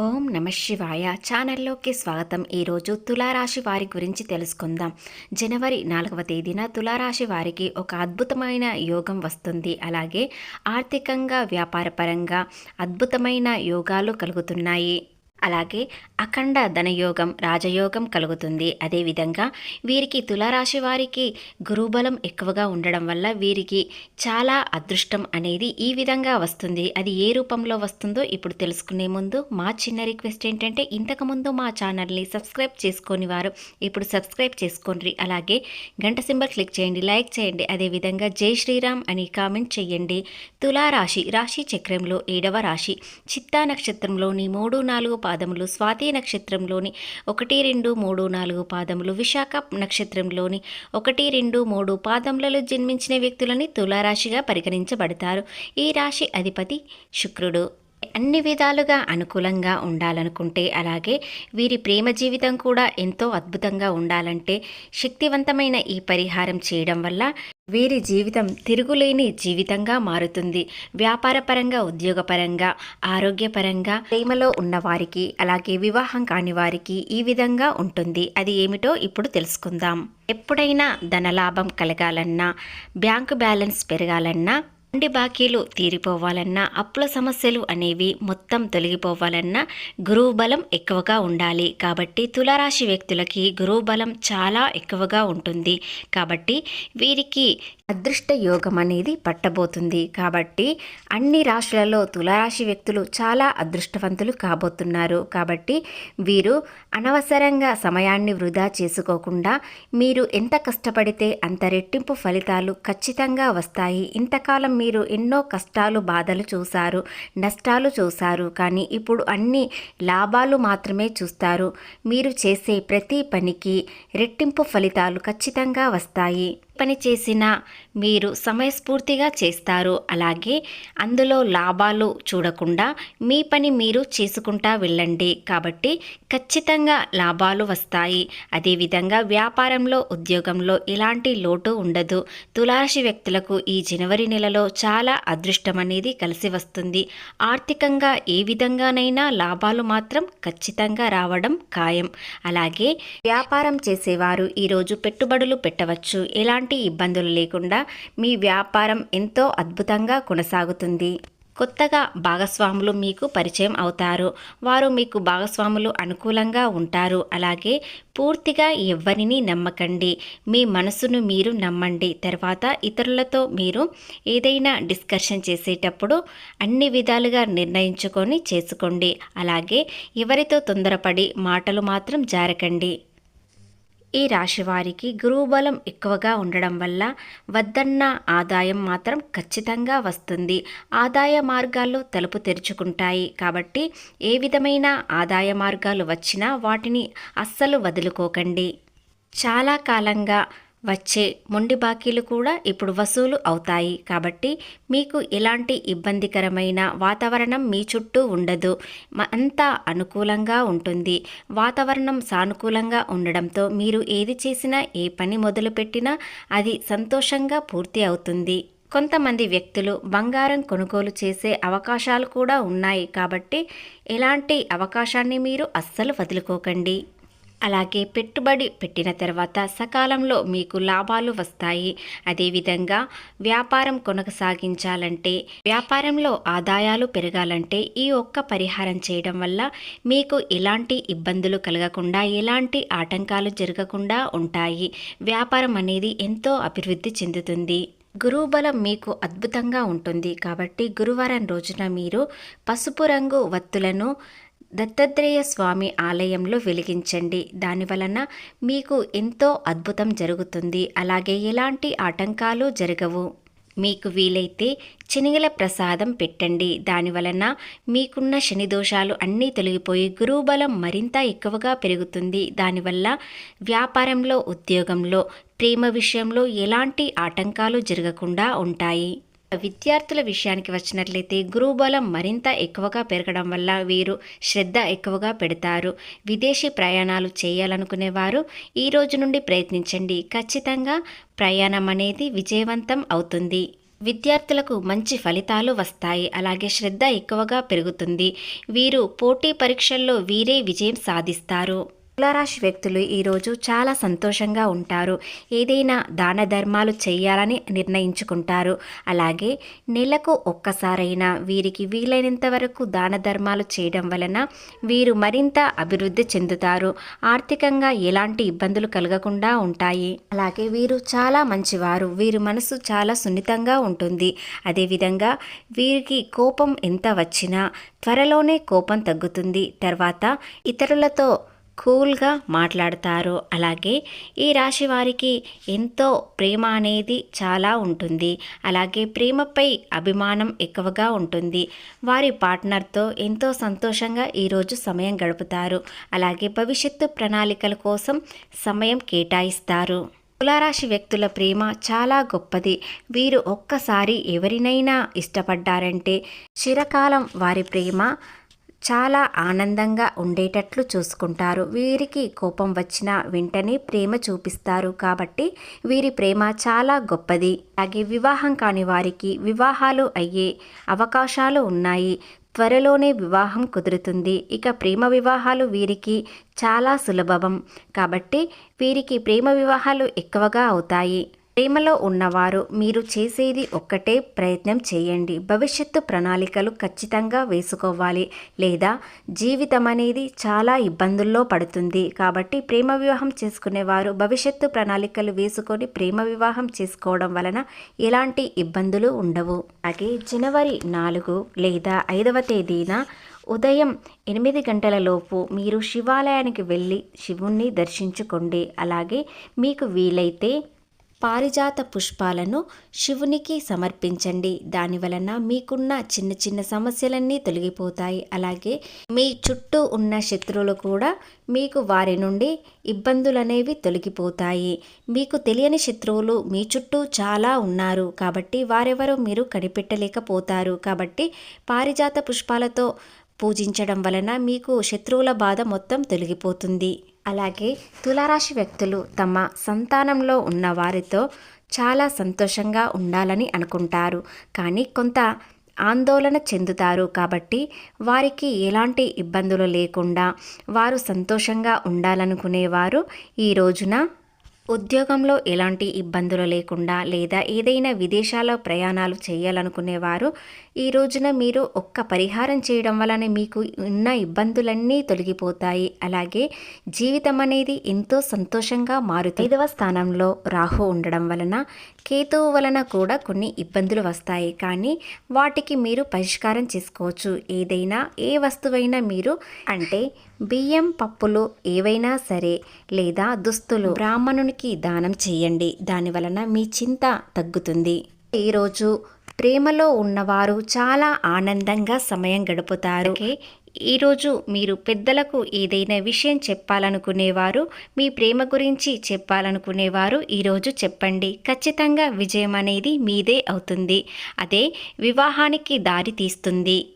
ఓం నమ శివాయ. ఛానల్లోకి స్వాగతం. ఈరోజు తులారాశి వారి గురించి తెలుసుకుందాం. జనవరి నాలుగవ తేదీన తులారాశి వారికి ఒక అద్భుతమైన యోగం వస్తుంది. అలాగే ఆర్థికంగా వ్యాపారపరంగా అద్భుతమైన యోగాలు కలుగుతున్నాయి. అలాగే అఖండ ధనయోగం రాజయోగం కలుగుతుంది. అదేవిధంగా వీరికి తులారాశి వారికి గురుబలం ఎక్కువగా ఉండడం వల్ల వీరికి చాలా అదృష్టం అనేది ఈ విధంగా వస్తుంది. అది ఏ రూపంలో వస్తుందో ఇప్పుడు తెలుసుకునే ముందు మా చిన్న రిక్వెస్ట్ ఏంటంటే ఇంతకుముందు మా ఛానల్ని సబ్స్క్రైబ్ చేసుకొని వారు ఇప్పుడు సబ్స్క్రైబ్ చేసుకోండి. అలాగే గంట సింబల్ క్లిక్ చేయండి లైక్ చేయండి. అదేవిధంగా జై శ్రీరామ్ అని కామెంట్ చేయండి. తులారాశి రాశి చక్రంలో ఏడవ రాశి చిత్తా నక్షత్రంలోని మూడు నాలుగు పాదములు స్వాతి నక్షత్రంలోని ఒకటి రెండు మూడు నాలుగు పాదములు విశాఖ నక్షత్రంలోని ఒకటి రెండు మూడు పాదములలో జన్మించిన వ్యక్తులని తులారాశిగా పరిగణించబడతారు. ఈ రాశి అధిపతి శుక్రుడు. అన్ని విధాలుగా అనుకూలంగా ఉండాలనుకుంటే అలాగే వీరి ప్రేమ జీవితం కూడా ఎంతో అద్భుతంగా ఉండాలంటే శక్తివంతమైన ఈ పరిహారం చేయడం వల్ల వీరి జీవితం తిరుగులేని జీవితంగా మారుతుంది. వ్యాపారపరంగా ఉద్యోగపరంగా ఆరోగ్యపరంగా ప్రేమలో ఉన్న వారికి అలాగే వివాహం కాని వారికి ఈ విధంగా ఉంటుంది. అది ఏమిటో ఇప్పుడు తెలుసుకుందాం. ఎప్పుడైనా ధనలాభం కలగాలన్నా బ్యాంకు బ్యాలెన్స్ పెరగాలన్నా ఉండి బాకీలు తీరిపోవాలన్నా అప్పుల సమస్యలు అనేవి మొత్తం తొలగిపోవాలన్నా గురువు బలం ఎక్కువగా ఉండాలి. కాబట్టి తులారాశి వ్యక్తులకి గురువు బలం చాలా ఎక్కువగా ఉంటుంది. కాబట్టి వీరికి అదృష్ట యోగం అనేది పట్టబోతుంది. కాబట్టి అన్ని రాశులలో తులారాశి వ్యక్తులు చాలా అదృష్టవంతులు కాబోతున్నారు. కాబట్టి వీరు అనవసరంగా సమయాన్ని వృధా చేసుకోకుండా మీరు ఎంత కష్టపడితే అంత రెట్టింపు ఫలితాలు ఖచ్చితంగా వస్తాయి. ఇంతకాలం మీరు మీరు ఎన్నో కష్టాలు బాధలు చూశారు నష్టాలు చూశారు. కానీ ఇప్పుడు అన్ని లాభాలు మాత్రమే చూస్తారు. మీరు చేసే ప్రతి పనికి రెట్టింపు ఫలితాలు ఖచ్చితంగా వస్తాయి. పని చేసినా మీరు సమయస్ఫూర్తిగా చేస్తారు. అలాగే అందులో లాభాలు చూడకుండా మీ పని మీరు చేసుకుంటా వెళ్ళండి. కాబట్టి ఖచ్చితంగా లాభాలు వస్తాయి. అదేవిధంగా వ్యాపారంలో ఉద్యోగంలో ఎలాంటి లోటు ఉండదు. తులారాశి వ్యక్తులకు ఈ జనవరి నెలలో చాలా అదృష్టం అనేది కలిసి వస్తుంది. ఆర్థికంగా ఏ విధంగానైనా లాభాలు మాత్రం ఖచ్చితంగా రావడం ఖాయం. అలాగే వ్యాపారం చేసేవారు ఈరోజు పెట్టుబడులు పెట్టవచ్చు. ఎలాంటి ఇబ్బందులు లేకుండా మీ వ్యాపారం ఎంతో అద్భుతంగా కొనసాగుతుంది. కొత్తగా భాగస్వాములు మీకు పరిచయం అవుతారు. వారు మీకు భాగస్వాములు అనుకూలంగా ఉంటారు. అలాగే పూర్తిగా ఎవ్వరిని నమ్మకండి. మీ మనసును మీరు నమ్మండి. తర్వాత ఇతరులతో మీరు ఏదైనా డిస్కషన్ చేసేటప్పుడు అన్ని విధాలుగా నిర్ణయించుకొని చేసుకోండి. అలాగే ఎవరితో తొందరపడి మాటలు మాత్రం జారకండి. ఈ రాశి వారికి గురువుబలం ఎక్కువగా ఉండడం వల్ల వద్దన్న ఆదాయం మాత్రం ఖచ్చితంగా వస్తుంది. ఆదాయ మార్గాల్లో తలుపు తెరుచుకుంటాయి. కాబట్టి ఏ విధమైన ఆదాయ మార్గాలు వచ్చినా వాటిని అస్సలు వదులుకోకండి. చాలా కాలంగా వచ్చే మొండి బాకీలు కూడా ఇప్పుడు వసూలు అవుతాయి. కాబట్టి మీకు ఎలాంటి ఇబ్బందికరమైన వాతావరణం మీ చుట్టూ ఉండదు. అంతా అనుకూలంగా ఉంటుంది. వాతావరణం సానుకూలంగా ఉండడంతో మీరు ఏది చేసినా ఏ పని మొదలుపెట్టినా అది సంతోషంగా పూర్తి అవుతుంది. కొంతమంది వ్యక్తులు బంగారం కొనుగోలు చేసే అవకాశాలు కూడా ఉన్నాయి. కాబట్టి ఎలాంటి అవకాశాన్ని మీరు అస్సలు వదులుకోకండి. అలాగే పెట్టుబడి పెట్టిన తర్వాత సకాలంలో మీకు లాభాలు వస్తాయి. అదేవిధంగా వ్యాపారం కొనసాగించాలంటే వ్యాపారంలో ఆదాయాలు పెరగాలంటే ఈ ఒక్క పరిహారం చేయడం వల్ల మీకు ఎలాంటి ఇబ్బందులు కలగకుండా ఎలాంటి ఆటంకాలు జరగకుండా ఉంటాయి. వ్యాపారం అనేది ఎంతో అభివృద్ధి చెందుతుంది. గురువు బలం మీకు అద్భుతంగా ఉంటుంది. కాబట్టి గురువారం రోజున మీరు పసుపు రంగు వత్తులను దత్తాత్రేయ స్వామి ఆలయంలో వెలిగించండి. దాని వలన మీకు ఎంతో అద్భుతం జరుగుతుంది. అలాగే ఎలాంటి ఆటంకాలు జరగవు. మీకు వీలైతే శనిగల ప్రసాదం పెట్టండి. దాని వలన మీకున్న శని దోషాలు అన్నీ తొలగిపోయి గురువు బలం మరింత ఎక్కువగా పెరుగుతుంది. దానివల్ల వ్యాపారంలో ఉద్యోగంలో ప్రేమ విషయంలో ఎలాంటి ఆటంకాలు జరగకుండా ఉంటాయి. విద్యార్థుల విషయానికి వచ్చినట్లయితే గురుబలం మరింత ఎక్కువగా పెరగడం వల్ల వీరు శ్రద్ధ ఎక్కువగా పెడతారు. విదేశీ ప్రయాణాలు చేయాలనుకునేవారు ఈ రోజు నుండి ప్రయత్నించండి. ఖచ్చితంగా ప్రయాణం అనేది విజయవంతం అవుతుంది. విద్యార్థులకు మంచి ఫలితాలు వస్తాయి. అలాగే శ్రద్ధ ఎక్కువగా పెరుగుతుంది. వీరు పోటీ పరీక్షల్లో వీరే విజయం సాధిస్తారు. తులారాశి వ్యక్తులు ఈరోజు చాలా సంతోషంగా ఉంటారు. ఏదైనా దాన ధర్మాలు చేయాలని నిర్ణయించుకుంటారు. అలాగే నెలకు ఒక్కసారైనా వీరికి వీలైనంత వరకు దాన ధర్మాలు చేయడం వలన వీరు మరింత అభివృద్ధి చెందుతారు. ఆర్థికంగా ఎలాంటి ఇబ్బందులు కలగకుండా ఉంటాయి. అలాగే వీరు చాలా మంచివారు. వీరి మనసు చాలా సున్నితంగా ఉంటుంది. అదేవిధంగా వీరికి కోపం ఎంత వచ్చినా త్వరలోనే కోపం తగ్గుతుంది. తర్వాత ఇతరులతో కూల్గా మాట్లాడతారు అలాగే ఈ రాశి వారికి ఎంతో ప్రేమ అనేది చాలా ఉంటుంది. అలాగే ప్రేమపై అభిమానం ఎక్కువగా ఉంటుంది. వారి పార్ట్నర్తో ఎంతో సంతోషంగా ఈరోజు సమయం గడుపుతారు. అలాగే భవిష్యత్తు ప్రణాళికల కోసం సమయం కేటాయిస్తారు. తులారాశి వ్యక్తుల ప్రేమ చాలా గొప్పది. వీరు ఒక్కసారి ఎవరినైనా ఇష్టపడ్డారంటే చిరకాలం వారి ప్రేమ చాలా ఆనందంగా ఉండేటట్లు చూసుకుంటారు. వీరికి కోపం వచ్చిన వెంటనే ప్రేమ చూపిస్తారు. కాబట్టి వీరి ప్రేమ చాలా గొప్పది. అలాగే వివాహం కాని వారికి వివాహాలు అయ్యే అవకాశాలు ఉన్నాయి. త్వరలోనే వివాహం కుదురుతుంది. ఇక ప్రేమ వివాహాలు వీరికి చాలా సులభం. కాబట్టి వీరికి ప్రేమ వివాహాలు ఎక్కువగా అవుతాయి. ప్రేమలో ఉన్నవారు మీరు చేసేది ఒక్కటే ప్రయత్నం చేయండి. భవిష్యత్తు ప్రణాళికలు ఖచ్చితంగా వేసుకోవాలి. లేదా జీవితం అనేది చాలా ఇబ్బందుల్లో పడుతుంది. కాబట్టి ప్రేమ వివాహం చేసుకునేవారు భవిష్యత్తు ప్రణాళికలు వేసుకొని ప్రేమ వివాహం చేసుకోవడం వలన ఎలాంటి ఇబ్బందులు ఉండవు. అలాగే జనవరి నాలుగు లేదా ఐదవ తేదీన ఉదయం ఎనిమిది గంటల లోపు మీరు శివాలయానికి వెళ్ళి శివుణ్ణి దర్శించుకోండి. అలాగే మీకు వీలైతే పారిజాత పుష్పాలను శివునికి సమర్పించండి. దాని వలన మీకున్న చిన్న చిన్న సమస్యలన్నీ తొలగిపోతాయి. అలాగే మీ చుట్టూ ఉన్న శత్రువులు కూడా మీకు వారి నుండి ఇబ్బందులు అనేవి తొలగిపోతాయి. మీకు తెలియని శత్రువులు మీ చుట్టూ చాలా ఉన్నారు. కాబట్టి వారెవరో మీరు కనిపెట్టలేకపోతారు. కాబట్టి పారిజాత పుష్పాలతో పూజించడం వలన మీకు శత్రువుల బాధ మొత్తం తొలగిపోతుంది. అలాగే తులారాశి వ్యక్తులు తమ సంతానంలో ఉన్న వారితో చాలా సంతోషంగా ఉండాలని అనుకుంటారు. కానీ కొంత ఆందోళన చెందుతారు. కాబట్టి వారికి ఎలాంటి ఇబ్బందులు లేకుండా వారు సంతోషంగా ఉండాలనుకునేవారు ఈ రోజున ఉద్యోగంలో ఎలాంటి ఇబ్బందులు లేకుండా లేదా ఏదైనా విదేశాల ప్రయాణాలు చేయాలనుకునేవారు ఈ రోజున మీరు ఒక్క పరిహారం చేయడం వలన మీకు ఉన్న ఇబ్బందులన్నీ తొలగిపోతాయి. అలాగే జీవితం అనేది ఎంతో సంతోషంగా మారుతుంది. ఐదవ స్థానంలో రాహు ఉండడం వలన కేతువు వలన కూడా కొన్ని ఇబ్బందులు వస్తాయి. కానీ వాటికి మీరు పరిష్కారం చేసుకోవచ్చు. ఏదైనా ఏ వస్తువైనా మీరు అంటే బియ్యం పప్పులు ఏవైనా సరే లేదా దుస్తులు బ్రాహ్మణునికి దానం చేయండి. దాని వలన మీ చింత తగ్గుతుంది. ఈరోజు ప్రేమలో ఉన్నవారు చాలా ఆనందంగా సమయం గడుపుతారు. ఈరోజు మీరు పెద్దలకు ఏదైనా విషయం చెప్పాలనుకునేవారు మీ ప్రేమ గురించి చెప్పాలనుకునేవారు ఈరోజు చెప్పండి. ఖచ్చితంగా విజయం అనేది మీదే అవుతుంది. అదే వివాహానికి దారి తీస్తుంది.